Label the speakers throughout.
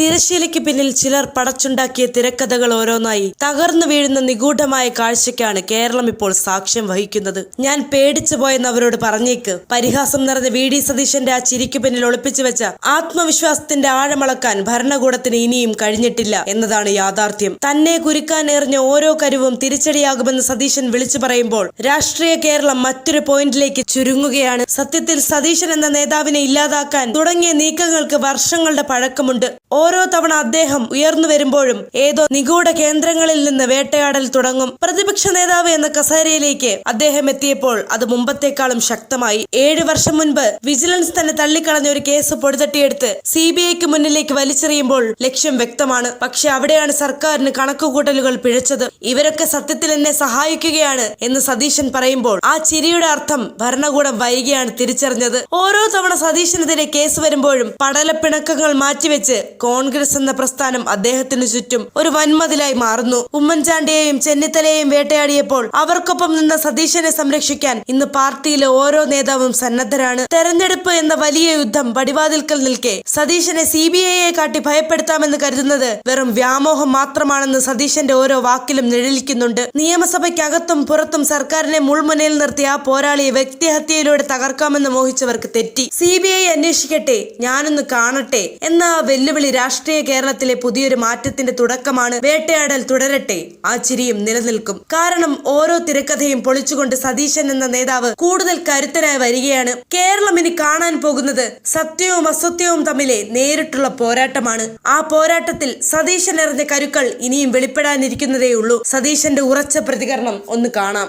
Speaker 1: തിരശ്ശീലയ്ക്ക് പിന്നിൽ ചിലർ പടച്ചുണ്ടാക്കിയ തിരക്കഥകൾ ഓരോന്നായി തകർന്നു വീഴുന്ന നിഗൂഢമായ കാഴ്ചയ്ക്കാണ് കേരളം ഇപ്പോൾ സാക്ഷ്യം വഹിക്കുന്നത്. ഞാൻ പേടിച്ചു പോയെന്ന് അവരോട് പറഞ്ഞേക്ക്. പരിഹാസം നിറഞ്ഞ വി. ഡി. സതീശന്റെ ആ ചിരിക്കു പിന്നിൽ ഒളിപ്പിച്ചു വെച്ച ആത്മവിശ്വാസത്തിന്റെ ആഴമളക്കാൻ ഭരണകൂടത്തിന് ഇനിയും കഴിഞ്ഞിട്ടില്ല എന്നതാണ് യാഥാർത്ഥ്യം. തന്നെ കുരുക്കാൻ എറിഞ്ഞ ഓരോ കരുവും തിരിച്ചടിയാകുമെന്ന് സതീശൻ വിളിച്ചു പറയുമ്പോൾ രാഷ്ട്രീയ കേരളം മറ്റൊരു പോയിന്റിലേക്ക് ചുരുങ്ങുകയാണ്. സത്യത്തിൽ സതീശൻ എന്ന നേതാവിനെ ഇല്ലാതാക്കാൻ തുടങ്ങിയ നീക്കങ്ങൾക്ക് വർഷങ്ങളുടെ പഴക്കമുണ്ട്. ഓരോ തവണ അദ്ദേഹം ഉയർന്നു വരുമ്പോഴും ഏതോ നിഗൂഢ കേന്ദ്രങ്ങളിൽ നിന്ന് വേട്ടയാടൽ തുടങ്ങും. പ്രതിപക്ഷ നേതാവ് എന്ന കസേരയിലേക്ക് അദ്ദേഹം എത്തിയപ്പോൾ അത് മുമ്പത്തേക്കാളും ശക്തമായി. ഏഴു വർഷം മുൻപ് വിജിലൻസ് തന്നെ തള്ളിക്കളഞ്ഞ ഒരു കേസ് പൊടിതട്ടിയെടുത്ത് സി ബി ഐക്ക് മുന്നിലേക്ക് വലിച്ചെറിയുമ്പോൾ ലക്ഷ്യം വ്യക്തമാണ്. പക്ഷെ അവിടെയാണ് സർക്കാരിന് കണക്കുകൂട്ടലുകൾ പിഴച്ചത്. ഇവരൊക്കെ സത്യത്തിൽ എന്നെ സഹായിക്കുകയാണ് എന്ന് സതീശൻ പറയുമ്പോൾ ആ ചിരിയുടെ അർത്ഥം ഭരണകൂടം വൈകിയാണ് തിരിച്ചറിഞ്ഞത്. ഓരോ തവണ സതീശനെതിരെ കേസ് വരുമ്പോഴും പടലപ്പിണക്കങ്ങൾ മാറ്റിവെച്ച് കോൺഗ്രസ് എന്ന പ്രസ്ഥാനം അദ്ദേഹത്തിന് ചുറ്റും ഒരു വൻമതിലായി മാറുന്നു. ഉമ്മൻചാണ്ടിയെയും ചെന്നിത്തലയെയും വേട്ടയാടിയപ്പോൾ അവർക്കൊപ്പം നിന്ന സതീശനെ സംരക്ഷിക്കാൻ ഇന്ന് പാർട്ടിയിലെ ഓരോ നേതാവും സന്നദ്ധരാണ്. തെരഞ്ഞെടുപ്പ് എന്ന വലിയ യുദ്ധം വടിവാതിൽക്കൽ നിൽക്കെ സതീശനെ സി ബി ഐയെ കാട്ടി ഭയപ്പെടുത്താമെന്ന് കരുതുന്നത് വെറും വ്യാമോഹം മാത്രമാണെന്ന് സതീശന്റെ ഓരോ വാക്കിലും നിഴലിക്കുന്നുണ്ട്. നിയമസഭയ്ക്കകത്തും പുറത്തും സർക്കാരിനെ മുൾമുനയിൽ നിർത്തി ആ പോരാളിയെ വ്യക്തിഹത്യയിലൂടെ തകർക്കാമെന്ന് മോഹിച്ചവർക്ക് തെറ്റി. സി ബി ഐ അന്വേഷിക്കട്ടെ ഞാനൊന്ന് കാണട്ടെ എന്ന വെല്ലുവിളി രാഷ്ട്രീയ കേരളത്തിലെ പുതിയൊരു മാറ്റത്തിന്റെ തുടക്കമാണ് വേട്ടയാടൽ തുടരട്ടെ. ആ ചിരിയും നിലനിൽക്കും. കാരണം ഓരോ തിരക്കഥയും പൊളിച്ചുകൊണ്ട് സതീശൻ എന്ന നേതാവ് കൂടുതൽ കരുത്തനായി വരികയാണ്. കേരളം ഇനി കാണാൻ പോകുന്നത് സത്യവും അസത്യവും തമ്മിലെ നേരിട്ടുള്ള പോരാട്ടമാണ്. ആ പോരാട്ടത്തിൽ സതീശൻ എറിഞ്ഞ കരുക്കൾ ഇനിയും വെളിപ്പെടാനിരിക്കുന്നതേ ഉള്ളൂ സതീശന്റെ ഉറച്ച പ്രതികരണം ഒന്ന് കാണാം.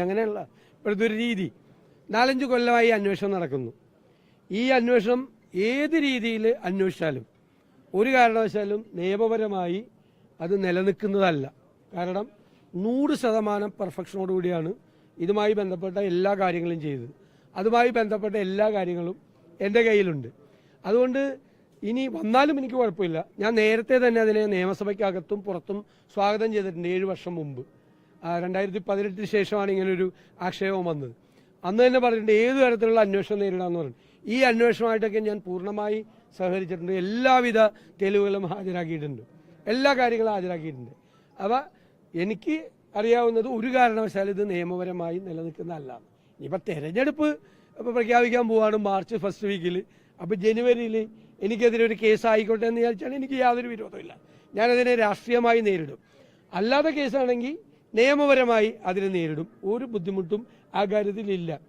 Speaker 2: അങ്ങനെയുള്ള ഒരു രീതി. നാലഞ്ച് കൊല്ലമായി അന്വേഷണം നടക്കുന്നു. ഈ അന്വേഷണം ഏത് രീതിയിൽ അന്വേഷിച്ചാലും ഒരു കാരണവശാലും നിയമപരമായി അത് നിലനിൽക്കുന്നതല്ല. കാരണം നൂറ് ശതമാനം പെർഫെക്ഷനോടുകൂടിയാണ് ഇതുമായി ബന്ധപ്പെട്ട എല്ലാ കാര്യങ്ങളും ചെയ്തത്. അതുമായി ബന്ധപ്പെട്ട എല്ലാ കാര്യങ്ങളും എന്റെ കയ്യിലുണ്ട്. അതുകൊണ്ട് ഇനി വന്നാലും എനിക്ക് കുഴപ്പമില്ല. ഞാൻ നേരത്തെ തന്നെ അതിനെ നിയമസഭയ്ക്കകത്തും പുറത്തും സ്വാഗതം ചെയ്തിട്ടുണ്ട് ഏഴ് വർഷം മുമ്പ്. രണ്ടായിരത്തി പതിനെട്ടിന് ശേഷമാണ് ഇങ്ങനൊരു ആക്ഷേപം വന്നത്. അന്ന് തന്നെ പറഞ്ഞിട്ടുണ്ട് ഏത് തരത്തിലുള്ള അന്വേഷണം നേരിടാമെന്ന് പറഞ്ഞു ഈ അന്വേഷണമായിട്ടൊക്കെ ഞാൻ പൂർണമായി സഹകരിച്ചിട്ടുണ്ട്. എല്ലാവിധ തെളിവുകളും ഹാജരാക്കിയിട്ടുണ്ട്. എല്ലാ കാര്യങ്ങളും ഹാജരാക്കിയിട്ടുണ്ട്. അപ്പോൾ എനിക്ക് അറിയാവുന്നത് ഒരു കാരണവശാലും ഇത് നിയമപരമായി നിലനിൽക്കുന്നതല്ല. ഇനിയിപ്പോൾ തെരഞ്ഞെടുപ്പ് ഇപ്പോൾ പ്രഖ്യാപിക്കാൻ പോവാണ് മാർച്ച് ഫസ്റ്റ് വീക്കിൽ അപ്പോൾ ജനുവരിയിൽ എനിക്കെതിരെ ഒരു കേസ് ആയിക്കോട്ടെ എന്ന് വിചാരിച്ചാൽ എനിക്ക് യാതൊരു വിരോധമില്ല ഞാനതിനെ രാഷ്ട്രീയമായി നേരിടും. അല്ലാത്ത കേസാണെങ്കിൽ നിയമപരമായി അതിനെ നേരിടും. ഒരു ബുദ്ധിമുട്ടും ആ കാര്യത്തിലില്ല.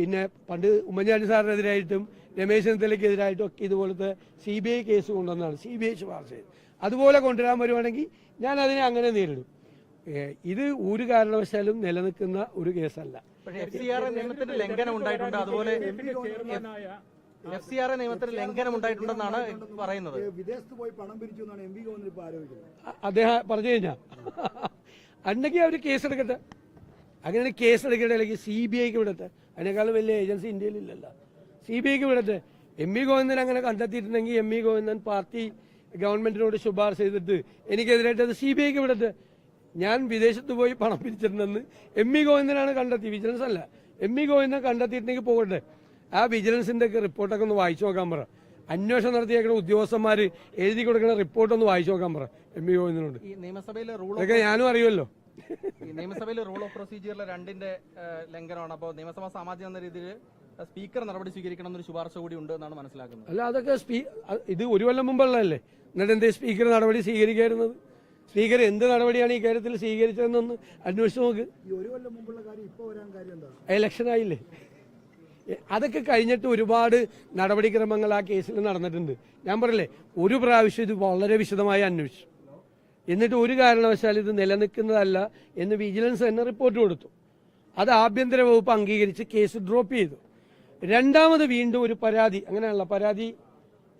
Speaker 2: പിന്നെ പണ്ട് ഉമ്മൻചാണ്ടി സാറിനെതിരായിട്ടും രമേശ് ചെന്നിത്തലയ്ക്കെതിരായിട്ടും ഒക്കെ ഇതുപോലത്തെ സി ബി ഐ കേസ് കൊണ്ടുവന്നതാണ്. സി ബി ഐ ശുപാർശ ചെയ്ത് അതുപോലെ കൊണ്ടുവരാൻ വരുവാണെങ്കിൽ ഞാൻ അതിനെ അങ്ങനെ നേരിടും. ഇത് ഒരു കാരണവശാലും നിലനിൽക്കുന്ന ഒരു കേസല്ല.
Speaker 3: നിയമത്തിന്റെ ലംഘനം ഉണ്ടായിട്ടുണ്ട്. അതുപോലെ എഫ് സി ആർ നിയമത്തിന്റെ ലംഘനം ഉണ്ടായിട്ടുണ്ടെന്നാണ് പറയുന്നത്.
Speaker 4: വിദേശത്ത് പോയി പണം പിരിച്ചു എന്നാണ് എം വി ഗോവിന്ദൻ ഇപ്പൊ ആരോപിക്കുന്നത്.
Speaker 2: അദ്ദേഹം പറഞ്ഞു കഴിഞ്ഞാ അന്നെങ്കിൽ അവർ കേസെടുക്കട്ടെ അങ്ങനെ കേസെടുക്കട്ടെ അല്ലെങ്കിൽ സി ബി ഐക്ക് വിടട്ടെ അതിനേക്കാളും വലിയ ഏജൻസി ഇന്ത്യയിലില്ലല്ലോ. സി ബി ഐക്ക് വിടട്ടെ. എം വി ഗോവിന്ദൻ അങ്ങനെ കണ്ടെത്തിയിട്ടുണ്ടെങ്കിൽ എം വി ഗോവിന്ദൻ പാർട്ടി ഗവൺമെന്റിനോട് ശുപാർശ ചെയ്തിട്ട് എനിക്കെതിരായിട്ട് അത് സി ബി ഐക്ക് വിടട്ടെ. ഞാൻ വിദേശത്ത് പോയി പണം പിരിച്ചിട്ടുണ്ടെന്ന് എം വി ഗോവിന്ദനാണ് കണ്ടെത്തി. വിജിലൻസ് അല്ല. എം വി ഗോവിന്ദൻ കണ്ടെത്തിയിട്ടുണ്ടെങ്കിൽ പോകട്ടെ. ആ വിജിലൻസിന്റെ ഒക്കെ റിപ്പോർട്ടൊക്കെ ഒന്ന് വായിച്ചു നോക്കാൻ പറ. അന്വേഷണം നടത്തിയേക്കുന്ന ഉദ്യോഗസ്ഥന്മാർ എഴുതി കൊടുക്കുന്ന റിപ്പോർട്ട് ഒന്ന് വായിച്ചു നോക്കാൻ പറ. എം വി ഗോവിന്ദനോട്.
Speaker 3: ഈ നിയമസഭയിലെ റൂൾ
Speaker 2: ഒക്കെ ഞാനും അറിയുമല്ലോ.
Speaker 3: ഈ നിയമസഭയിലെ റൂൾ ഓഫ് പ്രൊസീജിയറിലെ രണ്ടിന്റെ ലംഘനമാണ്. അപ്പോൾ നിയമസഭ സാമാജ്യം എന്ന രീതിയിൽ സ്പീക്കർ നടപടി സ്വീകരിക്കണം എന്നൊരു ശുപാർശ കൂടി ഉണ്ട് എന്നാണ് മനസ്സിലാക്കുന്നത്.
Speaker 2: അല്ല അതൊക്കെ സ്പീ ഇത് ഒരു കൊല്ലം മുമ്പുള്ളതല്ലേ? എന്നിട്ട് എന്തേ സ്പീക്കർ നടപടി സ്വീകരിക്കായിരുന്നത്? സ്പീക്കർ എന്ത് നടപടിയാണ് ഈ കാര്യത്തിൽ സ്വീകരിച്ചതെന്നൊന്ന് അന്വേഷിച്ച് നോക്ക്.
Speaker 4: ഈ ഒരു കൊല്ലം മുമ്പുള്ള കാര്യം ഇപ്പൊ വരാൻ കാര്യം എന്താ?
Speaker 2: ഇലക്ഷൻ ആയില്ലേ? അതൊക്കെ കഴിഞ്ഞിട്ട് ഒരുപാട് നടപടിക്രമങ്ങൾ ആ കേസിൽ നടന്നിട്ടുണ്ട്. ഞാൻ പറയല്ലേ ഒരു പ്രാവശ്യം ഇത് വളരെ വിശദമായി അന്വേഷിച്ചു. എന്നിട്ട് ഒരു കാരണവശാൽ ഇത് നിലനിൽക്കുന്നതല്ല എന്ന് വിജിലൻസ് തന്നെ റിപ്പോർട്ട് കൊടുത്തു. അത് ആഭ്യന്തര വകുപ്പ് അംഗീകരിച്ച് കേസ് ഡ്രോപ്പ് ചെയ്തു. രണ്ടാമത് വീണ്ടും ഒരു പരാതി അങ്ങനെയുള്ള പരാതി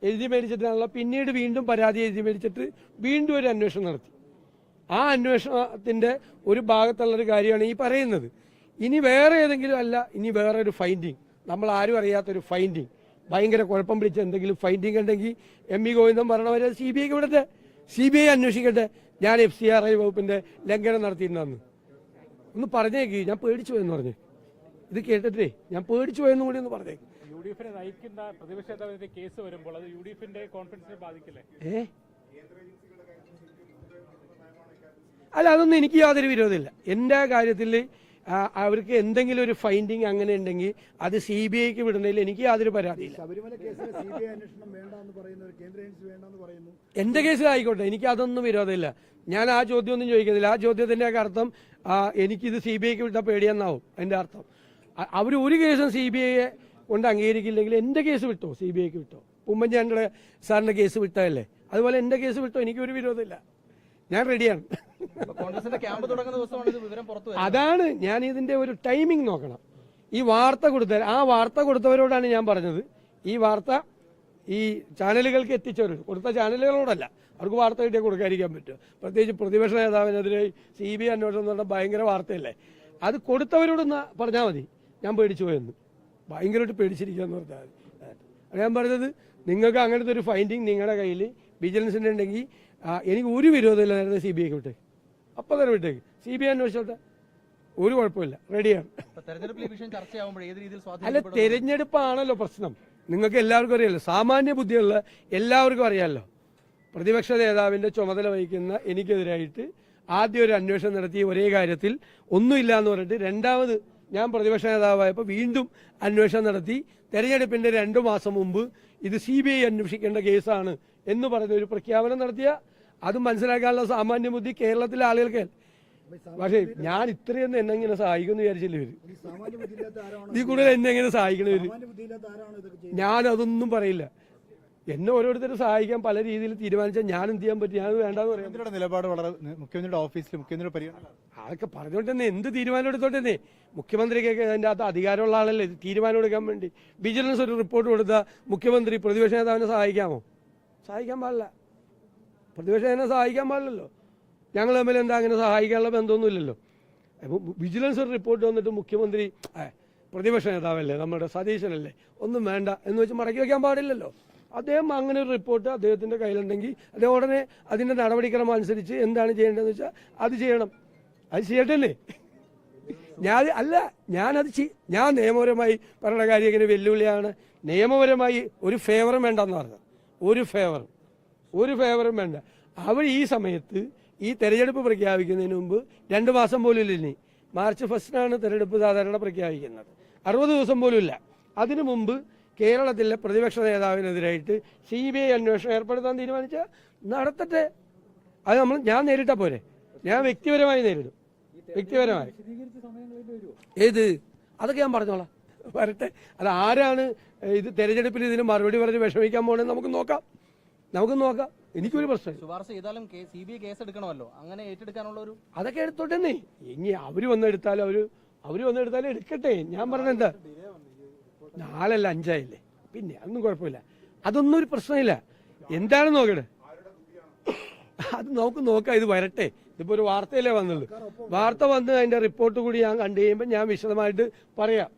Speaker 2: എഴുതി മേടിച്ചിട്ടാണല്ലോ പിന്നീട് വീണ്ടും പരാതി എഴുതി മേടിച്ചിട്ട് വീണ്ടും ഒരു അന്വേഷണം നടത്തി. ആ അന്വേഷണത്തിന്റെ ഒരു ഭാഗത്തുള്ളൊരു കാര്യമാണ് ഈ പറയുന്നത്. ഇനി വേറെ ഏതെങ്കിലും അല്ല ഇനി വേറെ ഒരു ഫൈൻഡിങ് നമ്മൾ ആരും അറിയാത്തൊരു ഫൈൻഡിങ് ഭയങ്കര കുഴപ്പം പിടിച്ച എന്തെങ്കിലും ഫൈൻഡിങ് ഉണ്ടെങ്കിൽ എം ഇ ഗോവിന്ദൻ പറഞ്ഞവരെ സി ബി ഐക്ക് വിടട്ടെ സി ബി ഐ അന്വേഷിക്കട്ടെ. ഞാൻ എഫ് സി ആർ ഐ വകുപ്പിന്റെ ലംഘനം നടത്തിയിട്ടുണ്ടെന്ന്. ഒന്ന് പറഞ്ഞേക്ക്. ഞാൻ പേടിച്ചു പോയെന്ന് പറഞ്ഞു. ഇത് കേട്ടിട്ടേ ഞാൻ പേടിച്ചു പോയെന്ന് കൂടി ഒന്ന് പറഞ്ഞേക്ക്.
Speaker 5: യു ഡി എഫിനെ നയിക്കുന്ന പ്രതിപക്ഷ കേസ് വരുമ്പോൾ അത് യു ഡി എഫിന്റെ കോൺഫിഡൻസിനെ ബാധിക്കില്ലേ?
Speaker 2: ഏ? അല്ല അതൊന്നും എനിക്ക് യാതൊരു വിരോധമില്ല. എന്റെ കാര്യത്തിൽ അവർക്ക് എന്തെങ്കിലും ഒരു ഫൈൻഡിങ് അങ്ങനെ ഉണ്ടെങ്കിൽ അത് സി ബി ഐക്ക് വിടുന്നതിൽ എനിക്ക് യാതൊരു പരാതിയില്ല. എന്റെ കേസിൽ ആയിക്കോട്ടെ എനിക്ക് അതൊന്നും വിരോധമില്ല. ഞാൻ ആ ചോദ്യം ഒന്നും ചോദിക്കുന്നില്ല. ആ ചോദ്യത്തിന്റെ ഒക്കെ അർത്ഥം എനിക്കിത് സി ബി ഐക്ക് വിട്ടാൽ പേടിയെന്നാവും എന്റെ അർത്ഥം. അവർ ഒരു കേസും സി ബി ഐയെ കൊണ്ട് അംഗീകരിക്കില്ലെങ്കിൽ എന്റെ കേസ് വിട്ടോ? സി ബി ഐക്ക് വിട്ടോ? ഉമ്മൻചാണ്ടിയുടെ സാറിന്റെ കേസ് വിട്ടതല്ലേ? അതുപോലെ എന്റെ കേസ് വിട്ടോ? എനിക്കൊരു വിരോധമില്ല. ഞാൻ റെഡിയാണ് അതാണ് ഞാൻ ഇതിന്റെ ഒരു ടൈമിംഗ് നോക്കണം. ഈ വാർത്ത കൊടുത്ത ആ വാർത്ത കൊടുത്തവരോടാണ് ഞാൻ പറഞ്ഞത്. ഈ വാർത്ത ഈ ചാനലുകൾക്ക് എത്തിച്ചവർ കൊടുത്ത ചാനലുകളോടല്ല അവർക്ക് വാർത്ത കിട്ടിയാൽ കൊടുക്കാതിരിക്കാൻ പറ്റുമോ പ്രത്യേകിച്ച് പ്രതിപക്ഷ നേതാവിനെതിരെ സി ബി ഐ അന്വേഷണം എന്ന് പറഞ്ഞാൽ ഭയങ്കര വാർത്തയല്ലേ. അത് കൊടുത്തവരോടൊന്ന് പറഞ്ഞാൽ മതി. ഞാൻ പേടിച്ചു പോയെന്ന്. ഭയങ്കരമായിട്ട് പേടിച്ചിരിക്കുകയെന്ന് പറഞ്ഞാൽ മതി. അത് ഞാൻ പറഞ്ഞത് നിങ്ങൾക്ക് അങ്ങനത്തെ ഒരു ഫൈൻഡിങ് നിങ്ങളുടെ കയ്യിൽ വിജിലൻസിന്റെ ഉണ്ടെങ്കിൽ എനിക്ക് ഒരു വിരോധമില്ലായിരുന്നു സി ബി ഐക്ക് വിട്ടേക്ക്. അപ്പൊ തന്നെ വിട്ടേക്ക്. സി ബി ഐ അന്വേഷിച്ചോട്ടെ. ഒരു കുഴപ്പമില്ല. റെഡിയാണ്. അല്ല തെരഞ്ഞെടുപ്പാണല്ലോ പ്രശ്നം. നിങ്ങൾക്ക് എല്ലാവർക്കും അറിയാലോ സാമാന്യ ബുദ്ധിയുള്ള എല്ലാവർക്കും അറിയാമല്ലോ പ്രതിപക്ഷ നേതാവിന്റെ ചുമതല വഹിക്കുന്ന എനിക്കെതിരായിട്ട് ആദ്യം ഒരു അന്വേഷണം നടത്തി ഒരേ കാര്യത്തിൽ ഒന്നുമില്ല എന്ന് പറഞ്ഞിട്ട് രണ്ടാമത് ഞാൻ പ്രതിപക്ഷ നേതാവായപ്പോൾ വീണ്ടും അന്വേഷണം നടത്തി തെരഞ്ഞെടുപ്പിന്റെ രണ്ടു മാസം മുമ്പ് ഇത് സി ബി ഐ അന്വേഷിക്കേണ്ട കേസാണ് എന്ന് പറഞ്ഞ ഒരു പ്രഖ്യാപനം നടത്തിയ അത് മനസ്സിലാക്കാനുള്ള സാമാന്യ ബുദ്ധി കേരളത്തിലെ ആളുകൾക്ക്. പക്ഷേ ഞാൻ ഇത്രയൊന്നും എന്നെ ഇങ്ങനെ സഹായിക്കുമെന്ന് വിചാരിച്ചില്ല
Speaker 4: ഇവർ.
Speaker 2: ഇതിൽ കൂടുതൽ എന്നെ എങ്ങനെ സഹായിക്കണ ഇവർ.
Speaker 4: ഞാനതൊന്നും ബുദ്ധിയില്ലാത്ത ആരാണ് ഇതൊക്കെ
Speaker 2: ഞാൻ അതൊന്നും പറയില്ല. എന്നെ ഓരോരുത്തരും സഹായിക്കാൻ പല രീതിയിൽ തീരുമാനിച്ചാൽ ഞാൻ എന്ത് ചെയ്യാൻ പറ്റും? ഞാൻ വേണ്ടാന്ന് പറയാം.
Speaker 5: നിലപാട് വളരെ മുഖ്യമന്ത്രിയുടെ ഓഫീസിൽ മുഖ്യമന്ത്രിയുടെ പരിഗണന.
Speaker 2: അതൊക്കെ പറഞ്ഞോണ്ട് തന്നെ എന്ത് തീരുമാനം എടുത്തോട്ടെ മുഖ്യമന്ത്രിക്കൊക്കെ അതിന്റെ അകത്ത് അധികാരമുള്ള ആളല്ലേ? തീരുമാനം എടുക്കാൻ വേണ്ടി. വിജിലൻസ് ഒരു റിപ്പോർട്ട് കൊടുത്താൽ മുഖ്യമന്ത്രി പ്രതിപക്ഷ നേതാവിനെ സഹായിക്കാമോ? സഹായിക്കാൻ പാടില്ല. പ്രതിപക്ഷ എന്നെ സഹായിക്കാൻ പാടില്ലല്ലോ. ഞങ്ങൾ തമ്മിൽ എന്താ അങ്ങനെ സഹായിക്കാനുള്ള ബന്ധമൊന്നുമില്ലല്ലോ. വിജിലൻസ് റിപ്പോർട്ട് വന്നിട്ട് മുഖ്യമന്ത്രി പ്രതിപക്ഷ നേതാവല്ലേ നമ്മുടെ സതീശനല്ലേ ഒന്നും വേണ്ട എന്ന് വെച്ച് മടക്കി വയ്ക്കാൻ പാടില്ലല്ലോ. അദ്ദേഹം അങ്ങനെ ഒരു റിപ്പോർട്ട് അദ്ദേഹത്തിന്റെ കയ്യിലുണ്ടെങ്കിൽ അദ്ദേഹം ഉടനെ അതിന്റെ നടപടിക്രമം അനുസരിച്ച് എന്താണ് ചെയ്യേണ്ടതെന്ന് വെച്ചാൽ അത് ചെയ്യണം. അത് ചെയ്യട്ടല്ലേ ഞാൻ അല്ല ഞാനത് ചെയ്- ഞാൻ നിയമപരമായി പറയുന്ന കാര്യം ഇങ്ങനെ വെല്ലുവിളിയാണ്. നിയമപരമായി ഒരു ഫേവറും വേണ്ടെന്ന് പറഞ്ഞത്. ഒരു ഫേവറും ഒരു ഫേവറും വേണ്ട. അവർ ഈ സമയത്ത് ഈ തെരഞ്ഞെടുപ്പ് പ്രഖ്യാപിക്കുന്നതിന് മുമ്പ് രണ്ട് മാസം പോലും ഇനി. മാർച്ച് ഫസ്റ്റിനാണ് തെരഞ്ഞെടുപ്പ് സാധാരണ പ്രഖ്യാപിക്കുന്നത്. അറുപത് ദിവസം പോലും ഇല്ല. അതിനു മുമ്പ് കേരളത്തിലെ പ്രതിപക്ഷ നേതാവിനെതിരായിട്ട് സി ബി ഐ അന്വേഷണം ഏർപ്പെടുത്താൻ തീരുമാനിച്ച നടത്തട്ടെ. അത് നമ്മൾ ഞാൻ നേരിട്ടാ പോരെ. ഞാൻ വ്യക്തിപരമായി നേരിടും. വ്യക്തിപരമായി. ഏത്? അതൊക്കെ ഞാൻ പറഞ്ഞോളാം. വരട്ടെ. അത് ആരാണ് ഇത് തെരഞ്ഞെടുപ്പിൽ ഇതിന് മറുപടി പറഞ്ഞ് വിഷമിക്കാൻ പോകണമെന്ന് നമുക്ക് നോക്കാം. നമുക്ക് നോക്കാം. എനിക്കൊരു പ്രശ്നം
Speaker 3: ശുപാർശ ചെയ്താലും സി ബി ഐ കേസ് എടുക്കണമല്ലോ അങ്ങനെ ഏറ്റെടുക്കാനുള്ള ഒരു
Speaker 2: അതൊക്കെ എടുത്തോട്ടെന്നേ. ഇനി അവർ വന്നെടുത്താലും അവർ അവർ വന്നെടുത്താലും എടുക്കട്ടെ. ഞാൻ പറഞ്ഞ എന്താ? നാലല്ല അഞ്ചായില്ലേ? പിന്നെ അതൊന്നും കുഴപ്പമില്ല. അതൊന്നും ഒരു പ്രശ്നമില്ല. എന്താണ് നോക്കട്ടെ അത് നമുക്ക് നോക്കാം. ഇത് വരട്ടെ. ഇതിപ്പോ ഒരു വാർത്തയല്ലേ വന്നുള്ളൂ. വാർത്ത വന്ന് അതിന്റെ റിപ്പോർട്ട് കൂടി ഞാൻ കണ്ടു കഴിയുമ്പോൾ ഞാൻ വിശദമായിട്ട് പറയാം.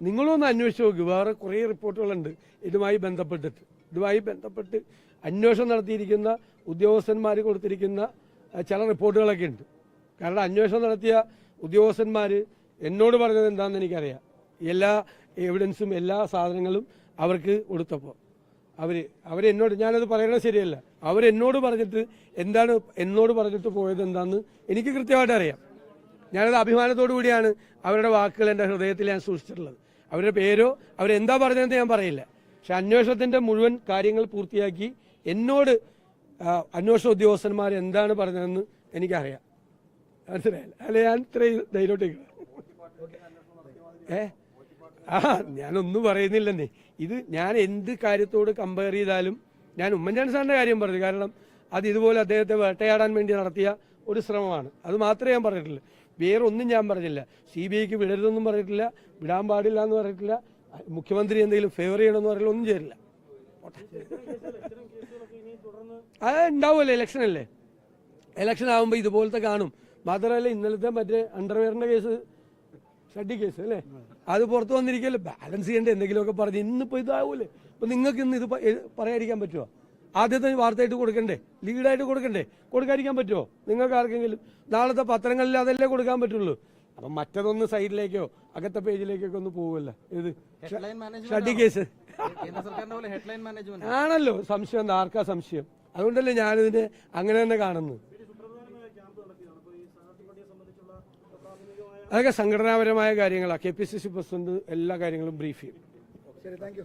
Speaker 2: നിങ്ങളൊന്ന് അന്വേഷിച്ച് നോക്ക്. വേറെ കുറേ റിപ്പോർട്ടുകളുണ്ട്. ഇതുമായി ബന്ധപ്പെട്ടിട്ട്. ഇതുമായി ബന്ധപ്പെട്ട് അന്വേഷണം നടത്തിയിരിക്കുന്ന ഉദ്യോഗസ്ഥന്മാർ കൊടുത്തിരിക്കുന്ന ചില റിപ്പോർട്ടുകളൊക്കെ ഉണ്ട്. കാരണം അന്വേഷണം നടത്തിയ ഉദ്യോഗസ്ഥന്മാർ എന്നോട് പറഞ്ഞത് എന്താണെന്ന് എനിക്കറിയാം. എല്ലാ എവിഡൻസും എല്ലാ സാധനങ്ങളും അവർക്ക് കൊടുത്തപ്പോൾ അവർ അവരെന്നോട് ഞാനത് പറയണത് ശരിയല്ല. അവരെന്നോട് പറഞ്ഞിട്ട് എന്താണ് എന്നോട് പറഞ്ഞിട്ട് പോയത് എന്താണെന്ന് എനിക്ക് കൃത്യമായിട്ട് അറിയാം. ഞാനത് അഭിമാനത്തോടു കൂടിയാണ് അവരുടെ വാക്കുകൾ എന്റെ ഹൃദയത്തിൽ ഞാൻ സൂക്ഷിച്ചിട്ടുള്ളത്. അവരുടെ പേരോ അവരെന്താ പറഞ്ഞതെന്ന് ഞാൻ പറയില്ല. പക്ഷെ അന്വേഷണത്തിന്റെ മുഴുവൻ കാര്യങ്ങൾ പൂർത്തിയാക്കി എന്നോട് അന്വേഷണ ഉദ്യോഗസ്ഥന്മാർ എന്താണ് പറഞ്ഞതെന്ന് എനിക്കറിയാം. മനസ്സിലായില്ല അല്ലെ? ഞാൻ ഇത്രയും ധൈര്യോട്ടേക്ക് ഏ? ആ ഞാനൊന്നും പറയുന്നില്ലെന്നേ. ഇത് ഞാൻ എന്ത് കാര്യത്തോട് കമ്പയർ ചെയ്താലും ഞാൻ ഉമ്മൻചാണ്ടി സാറിന്റെ കാര്യം പറഞ്ഞു. കാരണം അത് ഇതുപോലെ അദ്ദേഹത്തെ വേട്ടയാടാൻ വേണ്ടി നടത്തിയ ഒരു ശ്രമമാണ്. അത് മാത്രമേ ഞാൻ പറഞ്ഞിട്ടുള്ളൂ വേറൊന്നും ഞാൻ പറഞ്ഞില്ല. സി ബി ഐക്ക് വിടരുതെന്നും പറഞ്ഞിട്ടില്ല. വിടാൻ പാടില്ല എന്ന് പറഞ്ഞിട്ടില്ല. മുഖ്യമന്ത്രി എന്തെങ്കിലും ഫേവർ ചെയ്യണമെന്ന് പറയില്ല ഒന്നും ചെയ്യില്ല അത് ഉണ്ടാവുമല്ലോ ഇലക്ഷൻ അല്ലേ? ഇലക്ഷൻ ആകുമ്പോൾ ഇതുപോലത്തെ കാണും. മാത്രമല്ല ഇന്നലത്തെ മറ്റേ അണ്ടർവെയറിന്റെ കേസ് ഷഡി കേസ് അല്ലേ? അത് പുറത്ത് വന്നിരിക്കല്ലോ ബാലൻസ് ചെയ്യേണ്ട എന്തെങ്കിലുമൊക്കെ പറഞ്ഞ് ഇന്നിപ്പോ ഇതാവൂലേ? അപ്പൊ നിങ്ങൾക്ക് ഇന്ന് ഇത് പറയാതിരിക്കാൻ പറ്റുമോ ആദ്യത്തെ വാർത്തയായിട്ട് കൊടുക്കണ്ടേ? ലീഡായിട്ട് കൊടുക്കണ്ടേ? കൊടുക്കാതിരിക്കാൻ പറ്റുമോ നിങ്ങൾക്ക് ആർക്കെങ്കിലും നാളത്തെ പത്രങ്ങളിൽ അതല്ലേ കൊടുക്കാൻ പറ്റുള്ളൂ? അപ്പൊ മറ്റതൊന്ന് സൈഡിലേക്കോ അകത്തെ പേജിലേക്കൊക്കെ ഒന്ന് പോവല്ല ഇത് ഷഡി കേസ്. ആണല്ലോ സംശയം എന്താ? ആർക്കാ സംശയം? അതുകൊണ്ടല്ലേ ഞാനിതിനെ അങ്ങനെ തന്നെ കാണുന്നു അതൊക്കെ സംഘടനാപരമായ കാര്യങ്ങളാണ് K P C C president എല്ലാ കാര്യങ്ങളും ബ്രീഫ് ചെയ്യും.
Speaker 4: ശരി താങ്ക്